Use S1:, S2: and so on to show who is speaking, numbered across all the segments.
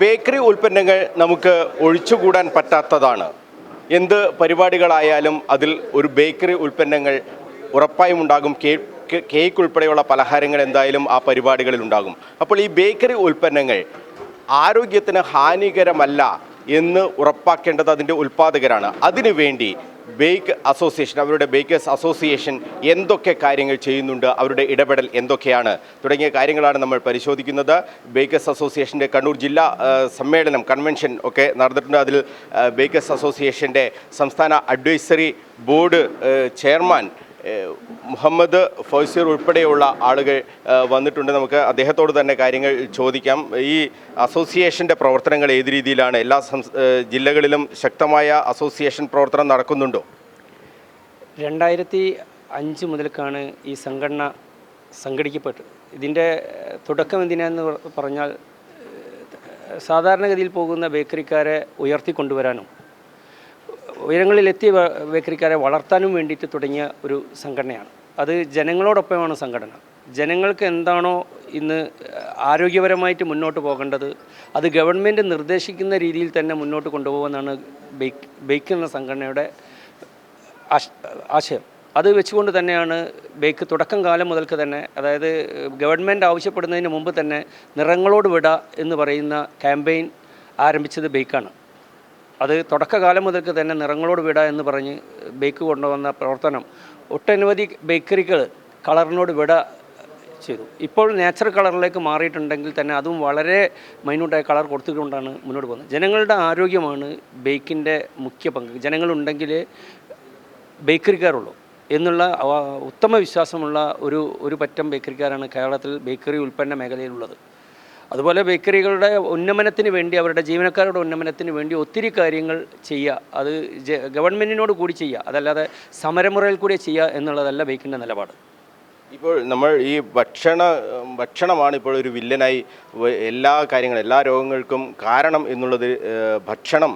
S1: Bakery ഉൽപ്പന്നങ്ങൾ നമുക്ക് ഒഴിച്ചുകൂടാൻ പറ്റാത്തതാണ്. എന്ത് പരിപാടികളായാലും അതിൽ ഒരു ബേക്കറി ഉൽപ്പന്നങ്ങൾ ഉറപ്പായും ഉണ്ടാകും. കേക്ക് കേക്ക് ഉൾപ്പെടെയുള്ള പലഹാരങ്ങൾ എന്തായാലും ആ പരിപാടികളിൽ ഉണ്ടാകും. അപ്പോൾ ഈ ബേക്കറി ഉൽപ്പന്നങ്ങൾ ആരോഗ്യത്തിന് ഹാനികരമല്ല എന്ന് ഉറപ്പാക്കേണ്ടത് അതിന്റെ ഉൽപ്പാദകരാണ്. അതിനുവേണ്ടി ബേക്ക് അസോസിയേഷൻ അവരുടെ ബേക്കേഴ്സ് അസോസിയേഷൻ എന്തൊക്കെ കാര്യങ്ങൾ ചെയ്യുന്നുണ്ട് അവരുടെ ഇടപെടൽ എന്തൊക്കെയാണ് തുടങ്ങിയ കാര്യങ്ങളാണ് നമ്മൾ പരിശോധിക്കുന്നത്. ബേക്കേഴ്സ് അസോസിയേഷന്റെ കണ്ണൂർ ജില്ലാ സമ്മേളനം കൺവെൻഷൻ ഒക്കെ നടന്നിട്ടുണ്ട്. അതിൽ ബേക്കേഴ്സ് അസോസിയേഷന്റെ സംസ്ഥാന advisory board chairman Muhammad Fauseer ഉൾപ്പെടെയുള്ള ആളുകൾ വന്നിട്ടുണ്ട്. നമുക്ക് അദ്ദേഹത്തോട് തന്നെ കാര്യങ്ങൾ ചോദിക്കാം. ഈ അസോസിയേഷന്റെ പ്രവർത്തനങ്ങൾ ഏത് രീതിയിലാണ്? എല്ലാ ജില്ലകളിലും ശക്തമായ അസോസിയേഷൻ പ്രവർത്തനം നടക്കുന്നുണ്ടോ?
S2: രണ്ടായിരത്തി അഞ്ച് മുതൽക്കാണ് ഈ സംഘടന സംഘടിക്കപ്പെട്ടത്. ഇതിന്റെ തുടക്കം എന്തിനാന്ന് പറഞ്ഞാൽ സാധാരണഗതിയിൽ പോകുന്ന ബേക്കറിക്കാരെ ഉയർത്തിക്കൊണ്ടുവരാനും ഉയരങ്ങളിലെത്തിയ ബേക്കറിക്കാരെ വളർത്താനും വേണ്ടിയിട്ട് തുടങ്ങിയ ഒരു സംഘടനയാണ്. അത് ജനങ്ങളോടൊപ്പമാണ് സംഘടന. ജനങ്ങൾക്ക് എന്താണോ ഇന്ന് ആരോഗ്യപരമായിട്ട് മുന്നോട്ട് പോകേണ്ടത് അത് ഗവൺമെന്റ് നിർദ്ദേശിക്കുന്ന രീതിയിൽ തന്നെ മുന്നോട്ട് കൊണ്ടുപോകുമെന്നാണ് ബേക്ക് ബേക്ക് എന്ന സംഘടനയുടെ ആശ- ആശയം. അത് വെച്ചുകൊണ്ട് തന്നെയാണ് ബേക്ക് തുടക്കം കാലം മുതൽക്ക് തന്നെ അതായത് ഗവൺമെന്റ് ആവശ്യപ്പെടുന്നതിന് മുമ്പ് തന്നെ നിറങ്ങളോട് വിട എന്ന് പറയുന്ന ക്യാമ്പയിൻ ആരംഭിച്ചത് ബേക്കാണ്. അത് തുടക്കകാലം മുതൽക്ക് തന്നെ നിറങ്ങളോട് വിട എന്ന് പറഞ്ഞ് ബേക്ക് കൊണ്ടുവന്ന പ്രവർത്തനം ഒട്ടനവധി ബേക്കറികൾ കളറിനോട് വിട ചെയ്തു. ഇപ്പോൾ നാച്ചുറൽ കളറിലേക്ക് മാറിയിട്ടുണ്ടെങ്കിൽ തന്നെ അതും വളരെ മൈന്യൂട്ടായ കളർ കൊടുത്തുകൊണ്ടാണ് മുന്നോട്ട് പോകുന്നത്. ജനങ്ങളുടെ ആരോഗ്യമാണ് ബേക്കിന്റെ മുഖ്യ പങ്ക്. ജനങ്ങളുണ്ടെങ്കിൽ ബേക്കറിക്കാരുള്ളൂ എന്നുള്ള ഉത്തമ വിശ്വാസമുള്ള ഒരു ഒരു പറ്റം ബേക്കറിക്കാരാണ് കേരളത്തിൽ ബേക്കറി ഉൽപ്പന്ന മേഖലയിലുള്ളത്. അതുപോലെ ബേക്കറികളുടെ ഉന്നമനത്തിന് വേണ്ടി അവരുടെ ജീവനക്കാരുടെ ഉന്നമനത്തിന് വേണ്ടി ഒത്തിരി കാര്യങ്ങൾ ചെയ്യുക. അത് ഗവൺമെന്റിനോട് കൂടി ചെയ്യുക. അതല്ലാതെ സമരമുറയിൽ കൂടി ചെയ്യുക എന്നുള്ളതല്ല ബേക്കിന്റെ നിലപാട്.
S1: ഇപ്പോൾ നമ്മൾ ഈ ഭക്ഷണ ഭക്ഷണമാണ് ഇപ്പോൾ ഒരു വില്ലനായി എല്ലാ കാര്യങ്ങളും എല്ലാ രോഗങ്ങൾക്കും കാരണം എന്നുള്ളത് ഭക്ഷണം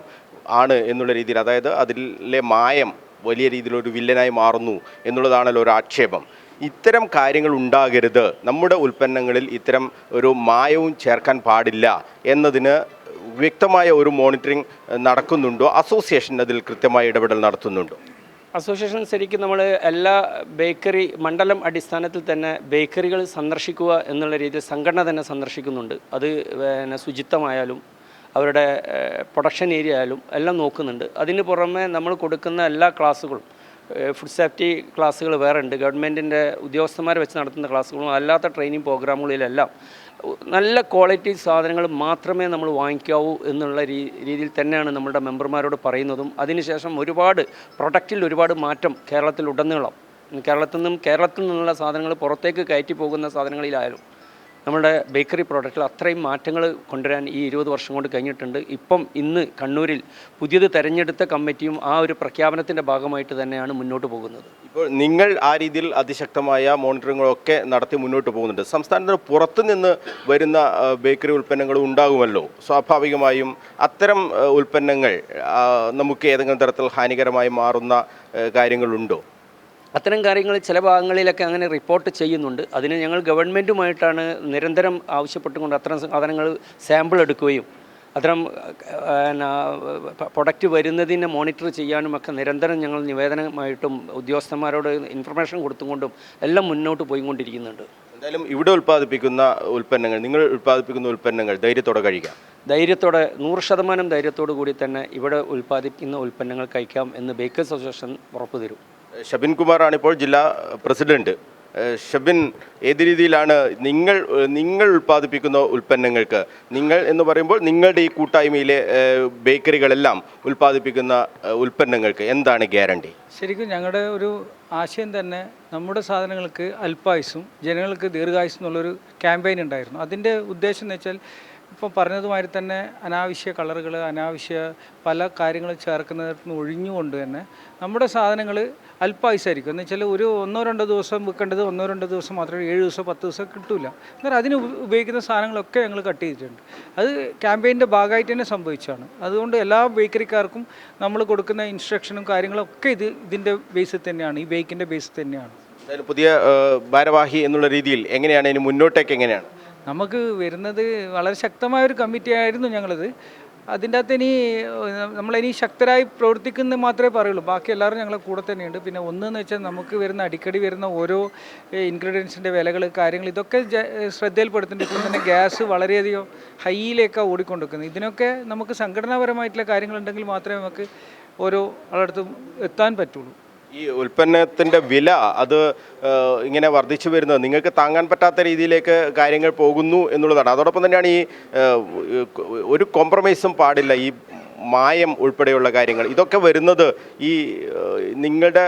S1: ആണ് എന്നുള്ള രീതിയിൽ. അതായത് അതിലെ മായം വലിയ രീതിയിലൊരു വില്ലനായി മാറുന്നു എന്നുള്ളതാണല്ലോ ഒരു ആക്ഷേപം. ഇത്തരം കാര്യങ്ങൾ ഉണ്ടാകരുത്. നമ്മുടെ ഉൽപ്പന്നങ്ങളിൽ ഇത്തരം ഒരു മായവും ചേർക്കാൻ പാടില്ല എന്നതിന് വ്യക്തമായ ഒരു മോണിറ്ററിംഗ് നടക്കുന്നുണ്ടോ? അസോസിയേഷൻ അതിൽ കൃത്യമായ ഇടപെടൽ നടത്തുന്നുണ്ടോ?
S2: അസോസിയേഷൻ ശരിക്കും നമ്മൾ എല്ലാ ബേക്കറി മണ്ഡലം അടിസ്ഥാനത്തിൽ തന്നെ ബേക്കറികൾ സന്ദർശിക്കുക എന്നുള്ള രീതിയിൽ സംഘടന തന്നെ സന്ദർശിക്കുന്നുണ്ട്. അത് പിന്നെ ശുചിത്വമായാലും അവരുടെ പ്രൊഡക്ഷൻ ഏരിയ ആയാലും എല്ലാം നോക്കുന്നുണ്ട്. അതിന് പുറമെ നമ്മൾ കൊടുക്കുന്ന എല്ലാ ക്ലാസ്സുകളും ഫുഡ് സേഫ്റ്റി ക്ലാസ്സുകൾ വേറെ ഉണ്ട്. ഗവൺമെന്റിന്റെ ഉദ്യോഗസ്ഥന്മാർ വെച്ച് നടത്തുന്ന ക്ലാസ്സുകളും അല്ലാത്ത ട്രെയിനിങ് പ്രോഗ്രാമുകളിലെല്ലാം നല്ല ക്വാളിറ്റി സാധനങ്ങൾ മാത്രമേ നമ്മൾ വാങ്ങിക്കാവൂ എന്നുള്ള രീതിയിൽ തന്നെയാണ് നമ്മളുടെ മെമ്പർമാരോട് പറയുന്നതും. അതിനുശേഷം ഒരുപാട് പ്രൊഡക്റ്റിൽ ഒരുപാട് മാറ്റം കേരളത്തിൽ ഉടനീളം. കേരളത്തിൽ നിന്നും കേരളത്തിൽ നിന്നുള്ള സാധനങ്ങൾ പുറത്തേക്ക് കയറ്റി പോകുന്ന സാധനങ്ങളിലായാലും നമ്മുടെ ബേക്കറി പ്രോഡക്റ്റിൽ അത്രയും മാറ്റങ്ങൾ കൊണ്ടുവരാൻ ഈ ഇരുപത് വർഷം കൊണ്ട് കഴിഞ്ഞിട്ടുണ്ട്. ഇപ്പം ഇന്ന് കണ്ണൂരിൽ പുതിയത് തെരഞ്ഞെടുത്ത കമ്മിറ്റിയും ആ ഒരു പ്രഖ്യാപനത്തിന്റെ ഭാഗമായിട്ട് തന്നെയാണ് മുന്നോട്ട് പോകുന്നത്.
S1: ഇപ്പോൾ നിങ്ങൾ ആ രീതിയിൽ അതിശക്തമായ മോണിറ്ററിങ്ങുകളൊക്കെ നടത്തി മുന്നോട്ട് പോകുന്നുണ്ട്. സംസ്ഥാനത്തിന് പുറത്തു നിന്ന് വരുന്ന ബേക്കറി ഉൽപ്പന്നങ്ങളും ഉണ്ടാകുമല്ലോ. സ്വാഭാവികമായും അത്തരം ഉൽപ്പന്നങ്ങൾ നമുക്ക് ഏതെങ്കിലും തരത്തിൽ ഹാനികരമായി മാറുന്ന കാര്യങ്ങളുണ്ടോ?
S2: അത്തരം കാര്യങ്ങൾ ചില ഭാഗങ്ങളിലൊക്കെ അങ്ങനെ റിപ്പോർട്ട് ചെയ്യുന്നുണ്ട്. അതിന് ഞങ്ങൾ ഗവൺമെന്റുമായിട്ടാണ് നിരന്തരം ആവശ്യപ്പെട്ടുകൊണ്ട് അത്തരം സാധനങ്ങൾ സാമ്പിൾ എടുക്കുകയും അത്തരം പ്രൊഡക്റ്റ് വരുന്നതിനെ മോണിറ്റർ ചെയ്യാനും ഒക്കെ നിരന്തരം ഞങ്ങൾ നിവേദനമായിട്ടും ഉദ്യോഗസ്ഥന്മാരോട് ഇൻഫർമേഷൻ കൊടുത്തുകൊണ്ടും എല്ലാം മുന്നോട്ട് പോയിക്കൊണ്ടിരിക്കുന്നുണ്ട്.
S1: എന്തായാലും ഇവിടെ ഉൽപ്പാദിപ്പിക്കുന്ന ഉൽപ്പന്നങ്ങൾ നിങ്ങൾ ഉൽപ്പാദിപ്പിക്കുന്ന ഉൽപ്പന്നങ്ങൾ ധൈര്യത്തോടെ കഴിക്കാം.
S2: ധൈര്യത്തോടെ നൂറ് ശതമാനം ധൈര്യത്തോടു കൂടി തന്നെ ഇവിടെ ഉൽപ്പാദിപ്പിക്കുന്ന ഉൽപ്പന്നങ്ങൾ കഴിക്കാം എന്ന് ബേക്കേഴ്സ് അസോസിയേഷൻ ഉറപ്പ് തരും.
S1: ഷബിൻ കുമാറാണ് ഇപ്പോൾ ജില്ലാ പ്രസിഡന്റ്. ഷബിൻ ഏത് രീതിയിലാണ് നിങ്ങൾ നിങ്ങൾ ഉൽപ്പാദിപ്പിക്കുന്ന ഉൽപ്പന്നങ്ങൾക്ക് നിങ്ങൾ എന്ന് പറയുമ്പോൾ നിങ്ങളുടെ ഈ കൂട്ടായ്മയിലെ ബേക്കറികളെല്ലാം ഉൽപ്പാദിപ്പിക്കുന്ന ഉൽപ്പന്നങ്ങൾക്ക് എന്താണ് ഗ്യാരണ്ടി?
S3: ശരിക്കും ഞങ്ങളുടെ ഒരു ആശയം തന്നെ നമ്മുടെ സാധനങ്ങൾക്ക് അല്പായുസും ജനങ്ങൾക്ക് ദീർഘായുസും എന്നുള്ളൊരു ക്യാമ്പയിൻ ഉണ്ടായിരുന്നു. അതിന്റെ ഉദ്ദേശം എന്ന് വെച്ചാൽ ഇപ്പം പറഞ്ഞതുമാതിരി തന്നെ അനാവശ്യ കളറുകൾ അനാവശ്യ പല കാര്യങ്ങളും നിന്ന് ഒഴിഞ്ഞുകൊണ്ട് തന്നെ നമ്മുടെ സാധനങ്ങൾ അല്പായുസായിരിക്കും. എന്ന് വെച്ചാൽ ഒരു ഒന്നോ രണ്ടോ ദിവസം വിൽക്കേണ്ടത് ഒന്നോ രണ്ടോ ദിവസം മാത്രമേ ഏഴ് ദിവസം പത്ത് ദിവസം കിട്ടില്ല എന്നാൽ അതിന് ഉപ- ഉപയോഗിക്കുന്ന സാധനങ്ങളൊക്കെ ഞങ്ങൾ കട്ട് ചെയ്തിട്ടുണ്ട്. അത് ക്യാമ്പയിന്റെ ഭാഗമായിട്ട് തന്നെ സംഭവിച്ചതാണ്. അതുകൊണ്ട് എല്ലാ ബേക്കറിക്കാർക്കും നമ്മൾ കൊടുക്കുന്ന ഇൻസ്ട്രക്ഷനും കാര്യങ്ങളൊക്കെ ഇത് ഇതിന്റെ ബേസിൽ തന്നെയാണ്. ഈ ബേക്കിന്റെ ബേസിൽ തന്നെയാണ്.
S1: പുതിയ ഭാരവാഹി എന്നുള്ള രീതിയിൽ എങ്ങനെയാണ് ഇനി മുന്നോട്ടേക്ക് എങ്ങനെയാണ്?
S3: നമുക്ക് വരുന്നത് വളരെ ശക്തമായ ഒരു കമ്മിറ്റി ആയിരുന്നു ഞങ്ങളത്. അതിന്റെ അകത്ത് ഇനി നമ്മളിനി ശക്തരായി പ്രവർത്തിക്കുന്നത് മാത്രമേ പറയുള്ളൂ. ബാക്കി എല്ലാവരും ഞങ്ങളുടെ കൂടെ തന്നെയുണ്ട്. പിന്നെ ഒന്നെന്ന് വെച്ചാൽ നമുക്ക് വരുന്ന അടിക്കടി വരുന്ന ഓരോ ഇൻഗ്രീഡിയൻസിന്റെ വിലകൾ കാര്യങ്ങൾ ഇതൊക്കെ ശ്രദ്ധയിൽപ്പെടുത്തുന്നുണ്ട്. ഇപ്പം തന്നെ ഗ്യാസ് വളരെയധികം ഹൈയിലേക്കാണ് ഓടിക്കൊണ്ടിരിക്കുന്നത് ഇതിനൊക്കെ നമുക്ക് സംഘടനാപരമായിട്ടുള്ള കാര്യങ്ങളുണ്ടെങ്കിൽ മാത്രമേ നമുക്ക് ഓരോ ആളടുത്തും എത്താൻ പറ്റുള്ളൂ.
S1: ഈ ഉൽപ്പന്നത്തിന്റെ വില അത് ഇങ്ങനെ വർദ്ധിച്ചു വരുന്നത് നിങ്ങൾക്ക് താങ്ങാൻ പറ്റാത്ത രീതിയിലേക്ക് കാര്യങ്ങൾ പോകുന്നു എന്നുള്ളതാണ്. അതോടൊപ്പം തന്നെയാണ് ഈ ഒരു കോംപ്രമൈസും പാടില്ല ഈ മായം ഉൾപ്പെടെയുള്ള കാര്യങ്ങൾ. ഇതൊക്കെ വരുന്നത് ഈ നിങ്ങളുടെ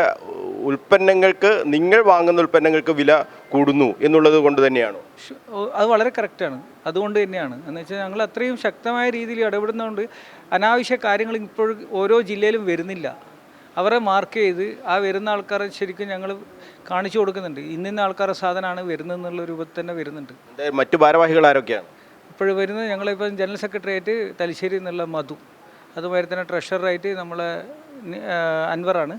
S1: ഉൽപ്പന്നങ്ങൾക്ക് നിങ്ങൾ വാങ്ങുന്ന ഉൽപ്പന്നങ്ങൾക്ക് വില കൂടുന്നു എന്നുള്ളത് കൊണ്ട് തന്നെയാണ്?
S3: അത് വളരെ കറക്റ്റാണ് അതുകൊണ്ട് തന്നെയാണ്. എന്ന് വെച്ചാൽ ഞങ്ങൾ അത്രയും ശക്തമായ രീതിയിൽ ഇടപെടുന്നതുകൊണ്ട് അനാവശ്യ കാര്യങ്ങൾ ഇപ്പോഴും ഓരോ ജില്ലയിലും വരുന്നില്ല. അവരെ മാർക്ക് ചെയ്ത് ആ വരുന്ന ആൾക്കാരെ ശരിക്കും ഞങ്ങൾ കാണിച്ചു കൊടുക്കുന്നുണ്ട്. ഇന്നിന്ന ആൾക്കാരുടെ സാധനമാണ് വരുന്നതെന്നുള്ള രൂപത്തിൽ തന്നെ വരുന്നുണ്ട്.
S1: മറ്റു ഭാരവാഹികൾ ആരൊക്കെയാണ്?
S3: ഇപ്പോൾ വരുന്നത് ഞങ്ങളിപ്പം ജനറൽ സെക്രട്ടറി ആയിട്ട് തലശ്ശേരി എന്നുള്ള മധു. അതുമാതിരി തന്നെ ട്രഷററായിട്ട് നമ്മളെ അൻവറാണ്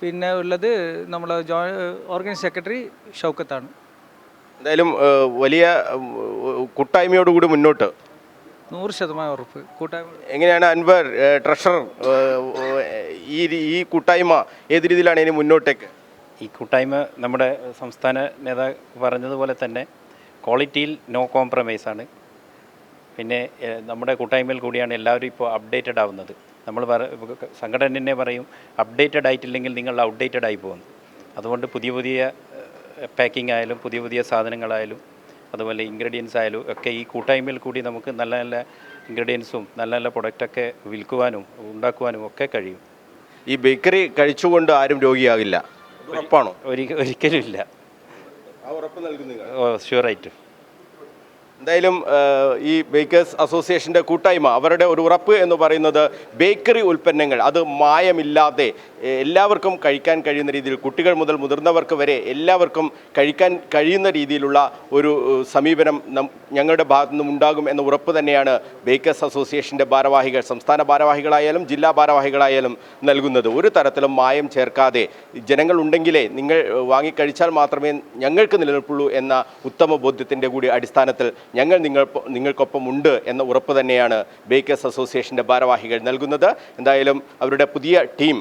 S3: പിന്നെ ഉള്ളത് നമ്മളെ ജോ ഓർഗനൈസ് സെക്രട്ടറി ഷൗക്കത്താണ്
S1: എന്തായാലും വലിയ കൂട്ടായ്മയോടുകൂടി മുന്നോട്ട്
S3: നൂറ് ശതമാനം ഉറപ്പ്. കൂട്ടായ്മ.
S1: എങ്ങനെയാണ് അൻവർ ട്രഷർ ട്രഷറർ ഈ ഈ കൂട്ടായ്മ ഏത് രീതിയിലാണ് ഇനി മുന്നോട്ടേക്ക്?
S4: ഈ കൂട്ടായ്മ നമ്മുടെ സംസ്ഥാന നേതാവ് പറഞ്ഞതുപോലെ തന്നെ ക്വാളിറ്റിയിൽ നോ കോംപ്രമൈസ് ആണ്. പിന്നെ നമ്മുടെ കൂട്ടായ്മയിൽ കൂടിയാണ് എല്ലാവരും ഇപ്പോൾ അപ്ഡേറ്റഡ് ആവുന്നത്. നമ്മൾ പറ സംഘടന തന്നെ പറയും അപ്ഡേറ്റഡ് ആയിട്ടില്ലെങ്കിൽ നിങ്ങൾ ഔട്ട്ഡേറ്റഡ് ആയി പോകുന്നു. അതുകൊണ്ട് പുതിയ പുതിയ പാക്കിംഗ് ആയാലും പുതിയ പുതിയ സാധനങ്ങളായാലും അതുപോലെ ഇൻഗ്രീഡിയൻസ് ആയാലും ഒക്കെ ഈ കൂട്ടായ്മയിൽ കൂടി നമുക്ക് നല്ല നല്ല ഇൻഗ്രീഡിയൻസും നല്ല നല്ല പ്രൊഡക്റ്റൊക്കെ വിൽക്കുവാനും ഉണ്ടാക്കുവാനും ഒക്കെ കഴിയും.
S1: ഈ ബേക്കറി കഴിച്ചുകൊണ്ട് ആരും രോഗിയാകില്ല. ഉറപ്പാണോ?
S4: ഒരിക്കലും ഇല്ല.
S1: ഉറപ്പ് നൽകുന്നു
S4: ഓ ഷുവറായിട്ടും
S1: എന്തായാലും ഈ ബേക്കേഴ്സ് അസോസിയേഷന്റെ കൂട്ടായ്മ അവരുടെ ഒരു ഉറപ്പ് എന്ന് പറയുന്നത് ബേക്കറി ഉൽപ്പന്നങ്ങൾ അത് മായമില്ലാതെ എല്ലാവർക്കും കഴിക്കാൻ കഴിയുന്ന രീതിയിൽ കുട്ടികൾ മുതൽ മുതിർന്നവർക്ക് വരെ എല്ലാവർക്കും കഴിക്കാൻ കഴിയുന്ന രീതിയിലുള്ള ഒരു സമീപനം ഞങ്ങളുടെ ഭാഗത്തു നിന്നും ഉണ്ടാകും എന്ന ഉറപ്പ് തന്നെയാണ് ബേക്കേഴ്സ് അസോസിയേഷന്റെ ഭാരവാഹികൾ സംസ്ഥാന ഭാരവാഹികളായാലും ജില്ലാ ഭാരവാഹികളായാലും നൽകുന്നത്. ഒരു തരത്തിലും മായം ചേർക്കാതെ ജനങ്ങൾ ഉണ്ടെങ്കിലേ നിങ്ങൾ വാങ്ങിക്കഴിച്ചാൽ മാത്രമേ ഞങ്ങൾക്ക് നിലനിൽപ്പുള്ളൂ എന്ന ഉത്തമ ബോധ്യത്തിന്റെ കൂടി അടിസ്ഥാനത്തിൽ ഞങ്ങൾ നിങ്ങൾ നിങ്ങൾക്കൊപ്പം ഉണ്ട് എന്ന ഉറപ്പ് തന്നെയാണ് ബേക്കേഴ്സ് അസോസിയേഷന്റെ ഭാരവാഹികൾ നൽകുന്നത്. എന്തായാലും അവരുടെ പുതിയ ടീം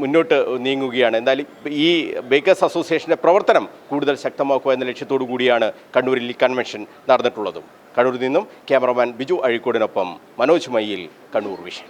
S1: മുന്നോട്ട് നീങ്ങുകയാണ്. എന്തായാലും ഈ ബേക്കേഴ്സ് അസോസിയേഷന്റെ പ്രവർത്തനം കൂടുതൽ ശക്തമാക്കുക എന്ന ലക്ഷ്യത്തോടു കൂടിയാണ് കണ്ണൂരിൽ ഈ കൺവെൻഷൻ നടന്നിട്ടുള്ളതും. കണ്ണൂരിൽ നിന്നും ക്യാമറമാൻ ബിജു അഴിക്കോടിനൊപ്പം മനോജ് മയ്യിൽ കണ്ണൂർ വിഷൻ.